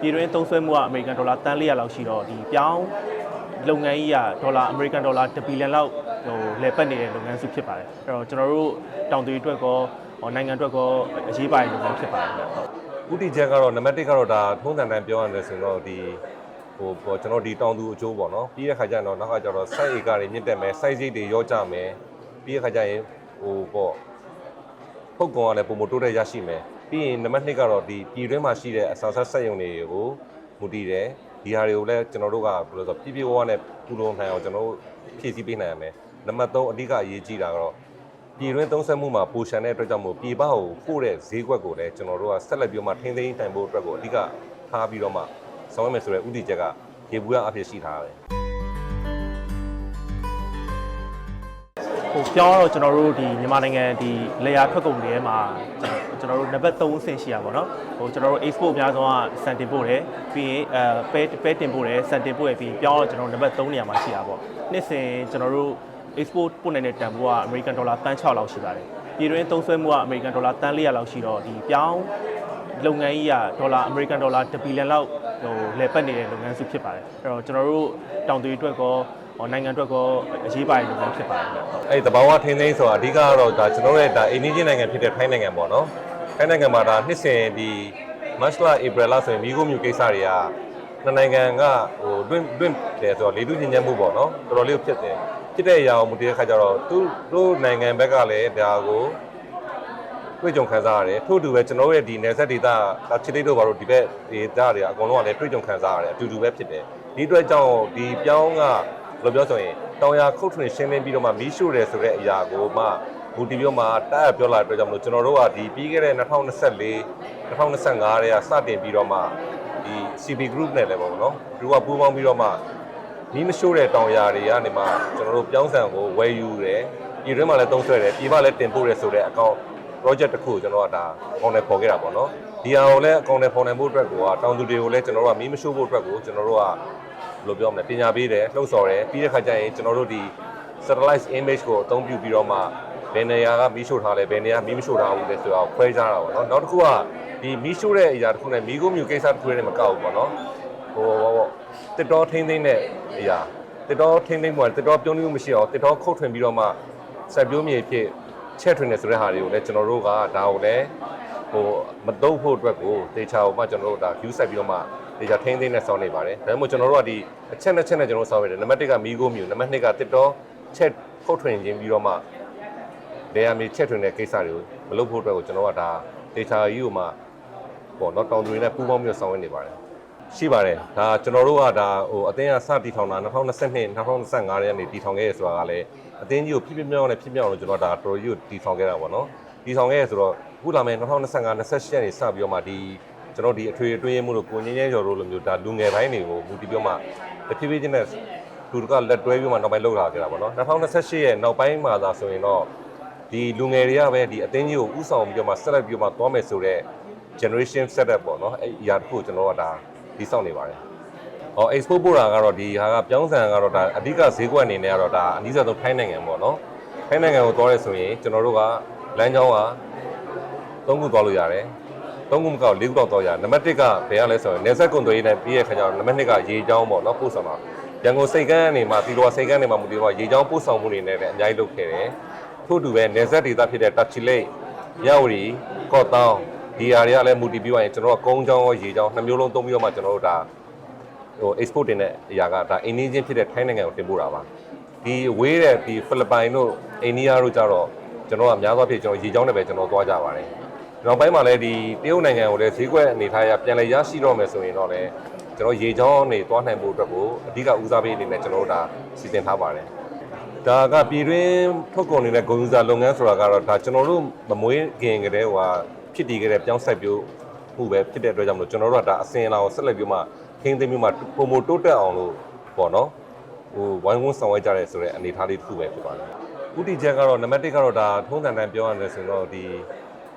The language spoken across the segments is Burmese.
ပြည်တွင်းသုံးစွဲမှုကအမေရိကန်ဒေါ်လာတန်400လောက်ရှိတော့ဒီပြောင်းလုပ်ငန်းကြီးကဒေါ်လာအမေရိကန်ဒေါ်လာ1ဘီလီယံလောက်ဟိုလည်ပတ်နေတဲ့လုပ်ငန်းစုဖြစ်ပါတယ်အဲ့တော့ကျွန်တော်တို့တောင်သူတွေအတွက်ကောဟိုနိုင်ငံအတွက်ကောအရေးပါတဲ့လုပ်ငန်းဖြစ်ပါတယ်ဗျဟုတ်ဥတီချက်ကတော့နံပါတ်1ကတော့ဒါထုံးစံတိုင်းပြောရတယ်ဆိုတော့ဒီဟိုဟိုကျွန်တော်ဒီတောင်သူအကျိုးပေါ့နော်ပြီးတဲ့ခါကျတော့နောက်ကကျတော့ site acre တွေမြင့်တက်မယ် site စိတ်တွေရောကြမယ်ပြီးတဲ့ခါကျရင်ဟိုပေါ့ဖုတ်ကောင်ကလည်းပုံမတိုးတဲ့ရရှိမယ် ပြီးရင်နံပါတ်2ကတော့ဒီပြည်တွင်းမှာရှိတဲ့အဆောင်ဆက်ဆက်ယုံတွေကိုမူတည်တယ်ဒီဟာတွေကိုလည်းကျွန်တော်တို့ကဘယ်လိုဆိုပြပြဝဝနဲ့ပူလုံးနိုင်အောင်ကျွန်တော်တို့ဖြည့်ဆည်းပေးနိုင်ရမယ်နံပါတ်3အဓိကအရေးကြီးတာကတော့ပြည်တွင်းသုံးဆက်မှုမှာပိုရှန်တဲ့အတွက်ကြောင့်မို့ပြည်ပကိုပို့တဲ့ဈေးကွက်ကိုလည်းကျွန်တော်တို့ကဆက်လက်ပြီးတော့မှထိန်းသိမ်းနိုင်ဖို့အတွက်ကိုအဓိကထားပြီးတော့မှဆောင်ရွက်မယ်ဆိုတဲ့ဥတီချက်ကရေဘူးရအဖြစ်ရှိထားတယ်ဟိုပြောတော့ကျွန်တော်တို့ဒီမြန်မာနိုင်ငံဒီလေယာထွက်ကုန်တွေထဲမှာကျွန် တော်တို့နံပါတ်3အဆင့်ရှိရပါတော့ဟိုကျွန်တော်တို့ export အများဆုံးကစံတင်ပို့တယ်ပြီးရင်အဲပဲပဲတင်ပို့တယ်စံတင်ပို့ရပြီးပြောင်းတော့ကျွန်တော်တို့နံပါတ်3နေရာမှာရှိတာပေါ့နှစ်စဉ်ကျွန်တော်တို့ export ပို့နိုင်တဲ့တန်ဖိုးကအမေရိကန်ဒေါ်လာတန်း6လောက်ရှိပါတယ်ပြည်တွင်းသုံးစွဲမှုကအမေရိကန်ဒေါ်လာတန်း400လောက်ရှိတော့ဒီပြောင်းလုပ်ငန်းကြီးကဒေါ်လာအမေရိကန်ဒေါ်လာ1ဘီလီယံလောက်ဟိုလည်ပတ်နေတဲ့လုပ်ငန်းစုဖြစ်ပါတယ်အဲ့တော့ကျွန်တော်တို့တောင်သူတွေအတွက်ကောဟိုနိုင်ငံအတွက်ကောအရေးပါတဲ့လုပ်ငန်းဖြစ်ပါတယ်ဗျဟုတ်အဲ့ဒီတဘာဝထိန်းသိမ်းဆိုတာအဓိကကတော့ဒါကျွန်တော်တို့ရဲ့ဒါအိန္ဒိယနိုင်ငံဖြစ်တဲ့ထိုင်းနိုင်ငံပေါ့နော် ထိုင်းနိုင်ငံမှာဒါနှစ်စဉ်ဒီမတ်လဧပြီလဆိုရင်မိခိုးမြူကိစ္စတွေကနှစ်နိုင်ငံကဟိုတွင်းတွင်းတယ်ဆိုတော့လေတုညဉ့်ညံ့မှုပေါ့နော်တော်တော်လေးကိုဖြစ်တယ်ဖြစ်တဲ့အရာကိုမူတည်တဲ့ခါကျတော့သူတို့နိုင်ငံဘက်ကလည်းဒါကိုတွေ့ကြုံခံစားရတယ်ထို့အတူပဲကျွန်တော်တို့ရဲ့ဒီနယ်စပ်ဒေသဒါချစ်လေးတို့ဘာလို့ဒီဘက်ဒေသတွေအကုန်လုံးကလည်းတွေ့ကြုံခံစားရတယ်အတူတူပဲဖြစ်တယ်ဒီအတွက်ကြောင့်ဒီပြောင်းကဘယ်လိုပြောဆိုရင်တောင်ယာခုတ်ထွင်ရှင်းလင်းပြီးတော့မှမီးရှို့တယ်ဆိုတဲ့အရာကိုမှ ဘူတီပြောမှာတက်အပ်ပြောလာတဲ့အတွက်ကြောင့်မလို့ကျွန်တော်တို့ကဒီပြီးခဲ့တဲ့2024 2025ရဲကစတင်ပြီးတော့မှဒီ CB group နဲ့လည်းပေါ့နော်သူကပူးပေါင်းပြီးတော့မှမီးမရှို့တဲ့တောင်ယာတွေကနေမှကျွန်တော်တို့ပြောင်းဆန်ကိုဝယ်ယူတယ်ပြည်တွင်းမှာလည်းသုံးဆွဲတယ်ပြည်ပလည်းတင်ပို့တယ်ဆိုတဲ့အကောင့် project တစ်ခုကိုကျွန်တော်ကဒါအကောင့်နဲ့ပေါ်ခဲ့တာပေါ့နော်ဒီဟာကိုလည်းအကောင့်နဲ့ပေါ်နိုင်ဖို့အတွက်ကိုကတောင်သူတွေကိုလည်းကျွန်တော်တို့ကမီးမရှို့ဖို့အတွက်ကိုကျွန်တော်တို့ကဘယ်လိုပြောမလဲပညာပေးတယ်လှုပ်ဆော်တယ်ပြီးတဲ့ခါကျရင်ကျွန်တော်တို့ဒီ satellite image ကိုအသုံးပြုပြီးတော့မှ ဘယ်နေရာကမီးရှို့ထားလဲဘယ်နေရာမီးမရှို့ထားဘူးလဲဆိုတော့ခွဲခြားတာပေါ့နော်နောက်တစ်ခုကဒီမီးရှို့တဲ့အရာတစ်ခုနဲ့မီးကိုမြူကိစ္စတစ်ခုနဲ့မကောက်ဘူးပေါ့နော်ဟိုဘောဘောတစ်တော်ထိမ့်သိမ့်တဲ့အရာတစ်တော်ထိမ့်သိမ့်မှာတစ်တော်ပြုံးလို့မရှိအောင်တစ်တော်ခုတ်ထွင်ပြီးတော့မှဆက်ပြိုးမြေဖြစ်ချက်ထွင်နေဆိုတဲ့ဟာတွေကိုလည်းကျွန်တော်တို့ကဒါကိုလည်းဟိုမတုပ်ဖို့အတွက်ကိုတေချာကိုမှကျွန်တော်တို့ဒါ view ဆက်ပြီးတော့မှတေချာထိန်းသိမ်းနဲ့ဆောင်းနေပါတယ်ဒါပေမဲ့ကျွန်တော်တို့ကဒီအချက်နဲ့ချက်နဲ့ကျွန်တော်တို့ဆောင်းရတယ်နံပါတ်1ကမီးကိုမြူနံပါတ်2ကတစ်တော်ချက်ခုတ်ထွင်ခြင်းပြီးတော့မှ လေယာမီချက်ထွင်တဲ့ကိစ္စတွေကိုမလုပ်ဖို့အတွက်ကိုကျွန်တော်ကဒါတေချာကြီးကိုမှပေါ့နော်တောင်သူတွေနဲ့ပူးပေါင်းပြီးတော့ဆောင်းရနေပါတယ်ရှိပါတယ်ဒါကျွန်တော်တို့ကဒါဟိုအသင်းကစတည်ထောင်တာ2022 2025ရဲ့နေတည်ထောင်ခဲ့ရဆိုတာကလည်းအသင်းကြီးကိုဖြစ်ဖြစ်မြောက်နဲ့ဖြစ်မြောက်လို့ကျွန်တော်ဒါတော်တော်ကြီးကိုတည်ထောင်ခဲ့တာပေါ့နော်တည်ထောင်ခဲ့ရဆိုတော့အခုလာမယ်2025 28ရက်နေစပြီးတော့မှဒီကျွန်တော်ဒီအထွေအတွင်းရမှုလို့ကိုငင်းငင်းကျော်တို့လိုမျိုးဒါလူငယ်ပိုင်းတွေကိုမူတည်ပြီးတော့မှတဖြည်းဖြည်းချင်းနဲ့သူတို့ကလက်တွဲပြီးမှနောက်ပိုင်းလောက်လာကြတာပေါ့နော်2028ရဲ့နောက်ပိုင်းမှာသာဆိုရင်တော့ ဒီလူငယ်တွေကပဲဒီအသင်းကြီးကိုဥဆောင်ပြီးတော့မှဆက်လက်ပြီးတော့မှသွားမယ်ဆိုတော့ generation setup ပေါ့နော်အဲ့အရာတစ်ခုကိုကျွန်တော်ကဒါဒီစောင့်နေပါတယ်ဟော export ပို့တာကတော့ဒီဟာကပြောင်းဆန်ကတော့ဒါအဓိကဈေးကွက်အနေနဲ့ကတော့ဒါအနည်းဆုံးထိုင်းနိုင်ငံပေါ့နော်ထိုင်းနိုင်ငံကိုသွားရဲဆိုရင်ကျွန်တော်တို့ကလမ်းကြောင်းကသုံးခုသွားလို့ရတယ်သုံးခုမကောက်လေးခုတော့သွားရတယ်နံပါတ်1ကဘယ်ရလဲဆိုရင်နေဆက်ကွန်တွေနဲ့ပြီးရခါကျတော့နံပါတ်2ကရေချောင်းပေါ့နော်ပို့ဆောင်တာရန်ကုန်စိတ်ကန်းကနေမှတီတော်စိတ်ကန်းနေမှမတီတော်ရေချောင်းပို့ဆောင်မှုတွေနဲ့လည်းအများကြီးလုပ်ခဲ့တယ် ထို့တူပဲနေဆက်ဒေတာဖြစ်တဲ့တာချီလိတ်မြဝတီကော့တောင်းဒီဟာတွေကလည်းမူတည်ပြီးသွားရင်ကျွန်တော်ကကုန်းချောင်းရောရေချောင်းနှစ်မျိုးလုံးသုံးပြီးတော့မှကျွန်တော်တို့ဒါဟို export တင်တဲ့အရာကဒါအင်းင်းချင်းဖြစ်တဲ့ထိုင်းနိုင်ငံကိုတင်ပို့တာပါဒီဝေးတဲ့ဒီဖိလစ်ပိုင်တို့အိန္ဒိယတို့ကြတော့ကျွန်တော်ကများသောအားဖြင့်ကျွန်တော်ရေချောင်းနဲ့ပဲကျွန်တော်သွားကြပါတယ်နောက်ပိုင်းမှာလည်းဒီတရုတ်နိုင်ငံကိုလည်းဈေးကွက်အနေထားရပြန်လည်ရရှိတော့မယ်ဆိုရင်တော့လည်းကျွန်တော်ရေချောင်းနေသွားနိုင်ဖို့အတွက်ကိုအဓိကဦးစားပေးအနေနဲ့ကျွန်တော်တို့ဒါစီစဉ်ထားပါတယ် ဒါကပြည်တွင်းထုတ်ကုန်နေတဲ့ဂုံယူစာလုပ်ငန်းဆိုတာကတော့ဒါကျွန်တော်တို့မမွေးခင်ကတည်းကဖြစ်တည်ခဲ့တဲ့ပြောင်းဆက်ပြိုးမှုပဲဖြစ်တဲ့အတွက်ကြောင့်မလို့ကျွန်တော်တို့ကဒါအစင်အလာကိုဆက်လက်ပြီးမှခင်းသိမ်းပြီးမှပုံမတိုးတက်အောင်လို့ပေါ့နော်ဟိုဝိုင်းဝန်းဆောင်ရွက်ကြတဲ့ဆိုတဲ့အနေအထားလေးတစ်ခုပဲဖြစ်ပါတယ်ဥတီချက်ကတော့နံပါတ်1ကတော့ဒါထုံးစံတိုင်းပြောရတယ်ဆိုတော့ဒီ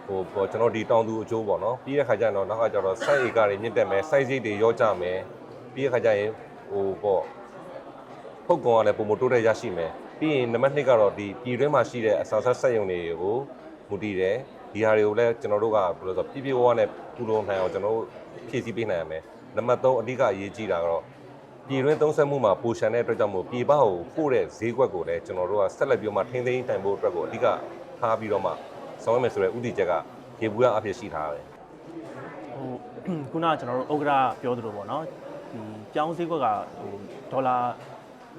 ဟိုပေါ့ကျွန်တော်ဒီတောင်သူအကျိုးပေါ့နော်ပြီးတဲ့ခါကျရင်တော့နောက်ကကျတော့ site acre တွေမြင့်တက်မယ် site စိတ်တွေရောကြမယ်ပြီးတဲ့ခါကျရင်ဟိုပေါ့ဖုတ်ကောင်ကလည်းပုံမတိုးတဲ့ရရှိမယ် ပြီးရင်နံပါတ်2ကတော့ဒီပြည်တွင်းမှာရှိတဲ့အဆောင်ဆက်ဆက်ယုံတွေကိုမူတည်တယ်ဒီဟာတွေကိုလည်းကျွန်တော်တို့ကဘယ်လိုဆိုပြပြဝဝနဲ့ပူလုံးနိုင်အောင်ကျွန်တော်တို့ဖြည့်ဆည်းပေးနိုင်ရမယ်နနံပါတ်3အဓိကအရေးကြီးတာကတော့ပြည်တွင်းသုံးစွဲမှုမှာပူရှန်တဲ့အတွက်ကြောင့်မို့ပြည်ပကိုပို့တဲ့ဈေးကွက်ကိုလည်းကျွန်တော်တို့ကဆက်လက်ပြီးတော့မှထိန်းသိမ်းတိုင်ဖို့အတွက်ကိုအဓိကထားပြီးတော့မှဆောင်ရွက်မယ်ဆိုတဲ့ဥတီချက်ကရေဘူးရအဖြစ်ရှိထားတယ်ဟိုခုနကကျွန်တော်တို့ဥက္ကရာပြောသလိုပေါ့နော်ဒီပြောင်းဈေးကွက်ကဟိုဒေါ်လာ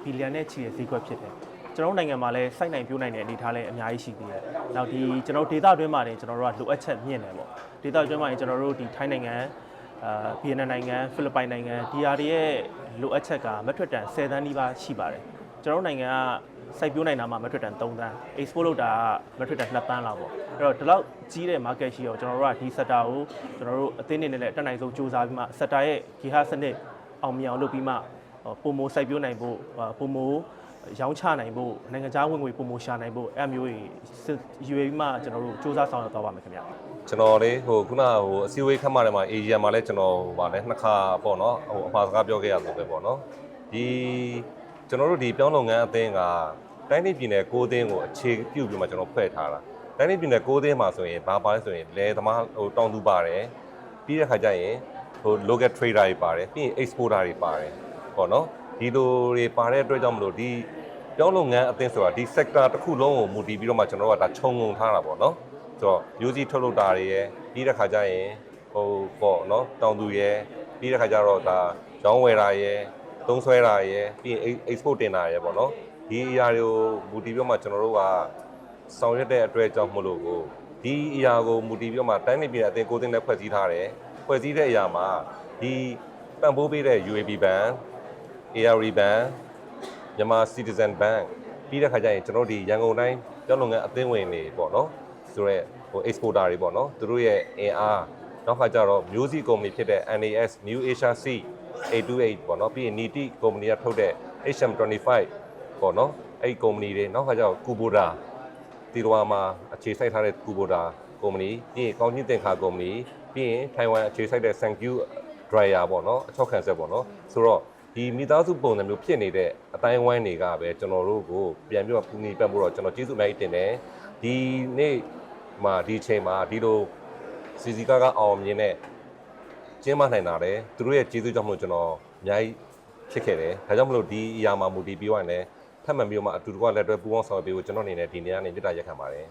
ဘီလီယံနဲ့ချီတဲ့ဈေးကွက်ဖြစ်တယ် ကျွန်တော်တို့နိုင်ငံမှာလည်းစိုက်နိုင်ပြိုးနိုင်တဲ့အနေအထားလည်းအများကြီးရှိသေးတယ်။နောက်ဒီကျွန်တော်တို့ဒေသတွင်းမှာနေကျွန်တော်တို့ကလိုအပ်ချက်မြင့်တယ်ပေါ့။ဒေသတွင်းမှာနေကျွန်တော်တို့ဒီထိုင်းနိုင်ငံအာဗီယက်နမ်နိုင်ငံဖိလစ်ပိုင်နိုင်ငံဒီဟာတွေရဲ့လိုအပ်ချက်ကမထွက်တန်10သန်းနီးပါးရှိပါတယ်။ကျွန်တော်တို့နိုင်ငံကစိုက်ပျိုးနိုင်တာမှမထွက်တန်3သန်း export လုပ်တာကမထွက်တန်2သန်းလောက်ပေါ့အဲ့တော့ဒီလောက်ကြီးတဲ့ market ရှိတော့ကျွန်တော်တို့ကဒီ sector ကိုကျွန်တော်တို့အသင်းနေနဲ့လည်းအတက်နိုင်ဆုံးစူးစမ်းပြီးမှ sector ရဲ့ဂီဟစနစ်အောင်မြင်အောင်လုပ်ပြီးမှပုံမိုစိုက်ပျိုးနိုင်ဖို့ပုံမို ရောင်းချနိုင်ဖို့နိုင်ငံခြားဝင်ငွေပုံမိုရှာနိုင်ဖို့အဲ့မျိုးကြီးရွေပြီးမှကျွန်တော်တို့စူးစမ်းဆောင်ရွက်သွားပါမယ်ခင်ဗျာကျွန်တော်လေးဟိုခုနဟိုအစည်းအဝေးခက်မှတယ်မှာ AGM မှာလည်းကျွန်တော်ဟိုဗာလဲနှစ်ခါပေါ့နော်ဟိုအမှားစကားပြောခဲ့ရလို့ပဲပေါ့နော်ဒီကျွန်တော်တို့ဒီပြောင်းလုပ်ငန်းအသင်းကတိုင်းဒေသပြည်နယ်6သင်းကိုအခြေပြုပြီးမှကျွန်တော်ဖွဲ့ထားတာတိုင်းဒေသပြည်နယ်6သင်းမှာဆိုရင်ဘာပါလဲဆိုရင်လယ်သမားဟိုတောင်သူပါတယ်ပြီးတဲ့ခါကျရင်ဟို local trader တွေပါတယ်ပြီးရင် exporter တွေပါတယ်ပေါ့နော် ဒီလိုတွေပါတဲ့အတွက်ကြောင့်မလို့ဒီပြောင်းလုပ်ငန်းအသင်းဆိုတာဒီ sector တစ်ခုလုံးကိုမူတည်ပြီးတော့မှကျွန်တော်တို့ကဒါခြုံငုံထားတာပေါ့နော်ဆိုတော့မျိုးစီထုတ်လုပ်တာတွေရယ်ပြီးတဲ့ခါကျရင်ဟိုပေါ့နော်တောင်သူရယ်ပြီးတဲ့ခါကျတော့ဒါရောင်းဝယ်တာရယ်သုံးဆွဲတာရယ်ပြီးရင် export တင်တာရယ်ပေါ့နော်ဒီအရာတွေကိုမူတည်ပြီးတော့မှကျွန်တော်တို့ကဆောင်ရွက်တဲ့အတွက်ကြောင့်မလို့ကိုဒီအရာကိုမူတည်ပြီးတော့မှတိုင်းပြည်ပြည်အသင်းကိုယ်တင်နဲ့ဖွဲ့စည်းထားတယ်ဖွဲ့စည်းတဲ့အရာမှာဒီပံ့ပိုးပေးတဲ့ UAB Bank ARE Bank မြန်မာ Citizen Bank ပြီးတဲ့ခါကျရင်ကျွန်တော်တို့ဒီရန်ကုန်တိုင်းကျောင်းလုပ်ငန်းအသင်းဝင်တွေပေါ့နော်ဆိုတော့ဟို exporter တွေပေါ့နော်သူတို့ရဲ့အင်အားနောက်ခါကျတော့မျိုးစီကုမ္ပဏီဖြစ်တဲ့ NAS New Asia C 828ပေါ့နော်ပြီးရင် Niti ကုမ္ပဏီကထုတ်တဲ့ HM25 ပေါ့နော်အဲ့ဒီကုမ္ပဏီတွေနောက်ခါကျတော့ Kubota တီတော်မှာအခြေစိုက်ထားတဲ့ Kubota ကုမ္ပဏီပြီးရင်ကောင်းချင်းတင်ခါကုမ္ပဏီပြီးရင်ထိုင်ဝမ်အခြေစိုက်တဲ့ Sankyu dryer ပေါ့နော်အချောက်ခံဆက်ပေါ့နော်ဆိုတော့ ဒီမိသားစုပုံစံမျိုးဖြစ်နေတဲ့အတိုင်းဝိုင်းတွေကပဲကျွန်တော်တို့ကိုပြန်ပြီးတော့ပူနီပတ်ဖို့တော့ကျွန်တော်ကျေးဇူးအများကြီးတင်တယ်ဒီနေ့မှာဒီအချိန်မှာဒီလိုစီစီကားကအောင်မြင်တဲ့ကျင်းပနိုင်တာလေသူတို့ရဲ့ကျေးဇူးကြောင့်မလို့ကျွန်တော်အများကြီးဖြစ်ခဲ့တယ်ဒါကြောင့်မလို့ဒီအရာမှာမူတည်ပြီးတော့လည်းထပ်မံပြီးတော့မှအတူတကွလက်တွဲပူးပေါင်းဆောင်ရွက်ပေးဖို့ကျွန်တော်အနေနဲ့ဒီနေ့ကနေမြစ်တာရက်ခံပါတယ်